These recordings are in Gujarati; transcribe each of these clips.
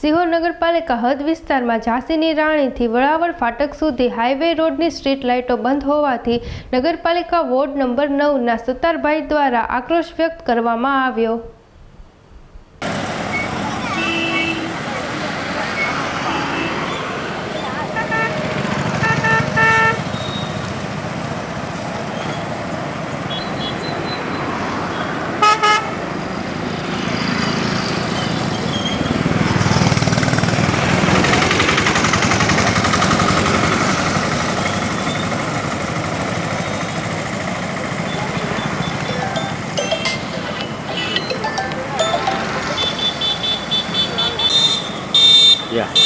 સિહોર નગરપાલિકા હદ વિસ્તારમાં ઝાંસીની રાણીથી વળાવળ ફાટક સુધી હાઈવે રોડની સ્ટ્રીટ લાઇટો બંધ હોવાથી નગરપાલિકા વોર્ડ નંબર નવના સત્તારભાઈ દ્વારા આક્રોશ વ્યક્ત કરવામાં આવ્યો. Yeah.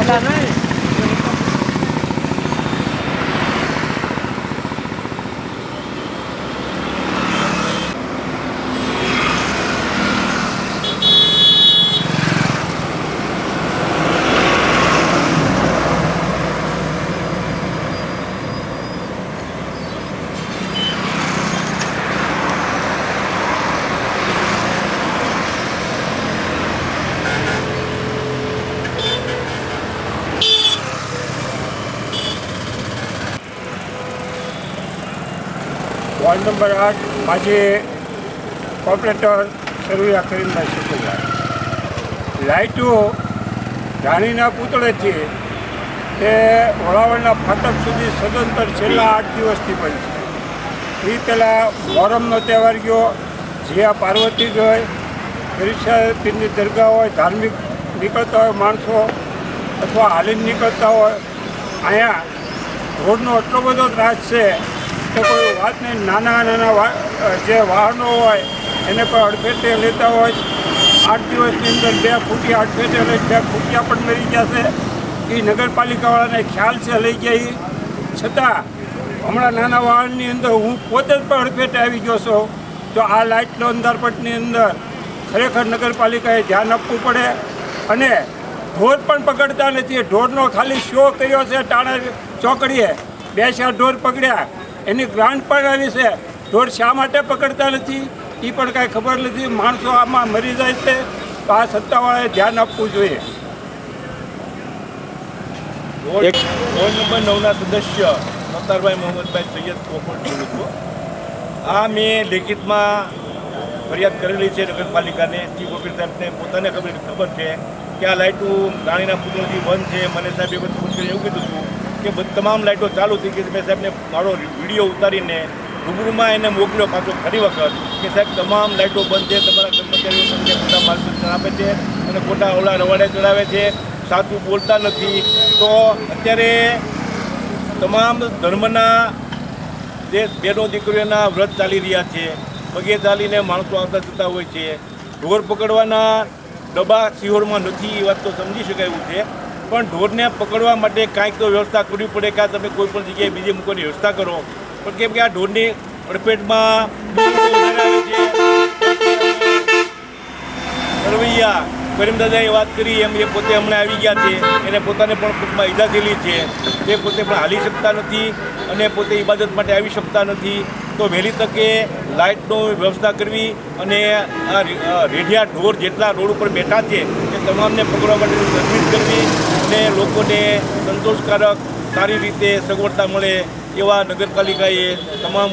Magkano eh? Ward number આઠ માજી કોર્પોરેટર સરુયા કરીમભાઈ શુક્લભાઈ લાઇટો રાણીના પૂતળેથી તે વળાવળના ફાટક સુધી સદંતર છેલ્લા આઠ દિવસથી બંધ છે. એ પહેલાં મોહરમનો તહેવાર ગયો જીયા પાર્વતી ગઈ પીરની દરગાહ હોય, ધાર્મિક નીકળતા હોય માણસો, અથવા હાલીને નીકળતા હોય, અહીંયા રોડનો એટલો બધો ત્રાસ છે કે કોઈ વાત નહીં નાના નાના જે વાહનો હોય, એને પણ અડફેટે લેતા હોય, આઠ દિવસની અંદર બે ફૂટી અડફેટે લઈ બે ફૂટિયા પણ મરી ગયા છે. એ નગરપાલિકાવાળાને ખ્યાલ છે, લઈ ગયા. છતાં, હમણાં નાના વાહનની અંદર હું પોતે જ પણ અડફેટે આવી ગયો છું. તો આ લાઇટનો અંધારપટની અંદર ખરેખર નગરપાલિકાએ ધ્યાન આપવું પડે અને ઢોર પણ પકડતા નથી. ઢોરનો ખાલી શો કર્યો છે, ટાણા ચોકડીએ. બે ચાર ઢોર પકડ્યા. એની ગ્રાન્ટ પણ આવી છે. ઢોર શા માટે પકડતા નથી? એ પણ કાંઈ ખબર નથી. માણસો આમાં મરી જાય છે. તો આ સત્તાવાળાએ ધ્યાન આપવું જોઈએ. વોર્ડ નંબર નવના સદસ્ય સત્તારભાઈ મોહમ્મદભાઈ સૈયદ કોકોટ બોલું છું. આ મેં લેખિતમાં ફરિયાદ કરેલી છે નગરપાલિકાને. ચીફ ઓફિસર સાહેબને પોતાને ખબર ખબર છે કે આ લાઇટો રાણીના પુત્રથી બંધ છે. મને સાહેબે બધું એવું કીધું હતું. કે તમામ લાઇટો ચાલુ થઈ ગઈ મેં સાહેબને મારો વીડિયો ઉતારીને રૂબરૂમાં એને મોકલ્યો પાછો ફરી વખત કે સાહેબ, તમામ લાઇટો બંધ છે, તમારા કર્મચારીઓ તમને ખોટા માર્ગદર્શન આપે છે અને ખોટા ઓલા રવાડે ચડાવે છે, સાચું બોલતા નથી. તો અત્યારે તમામ ધર્મના જે બેનો દીકરીઓના વ્રત ચાલી રહ્યા છે, પગે ચાલીને માણસો આવતા જતા હોય છે. ઢોર પકડવાના ડબ્બા સિહોરમાં નથી, એ વાત તો સમજી શકાય એવું છે. પણ ઢોરને પકડવા માટે કાંઈક તો વ્યવસ્થા કરવી પડે કાં તમે કોઈ પણ જગ્યાએ બીજી મૂકવાની વ્યવસ્થા કરો. પણ કેમ કે આ ઢોરની અડપેટમાં સરવૈયા કરીમદાદાએ વાત કરી, એમ એ પોતે હમણાં આવી ગયા છે. એને પોતાને પણ ટૂંકમાં ઈજા થયેલી છે. તે પોતે પણ હાલી શકતા નથી અને પોતે ઇબાદત માટે આવી શકતા નથી. તો વહેલી તકે લાઇટનો વ્યવસ્થા કરવી અને આ રેઢિયા ઢોર જેટલા રોડ ઉપર બેઠા છે એ તમામને પકડવા માટે તજવીજ કરવી. અને લોકોને સંતોષકારક સારી રીતે સગવડતા મળે એવા નગરપાલિકાએ તમામ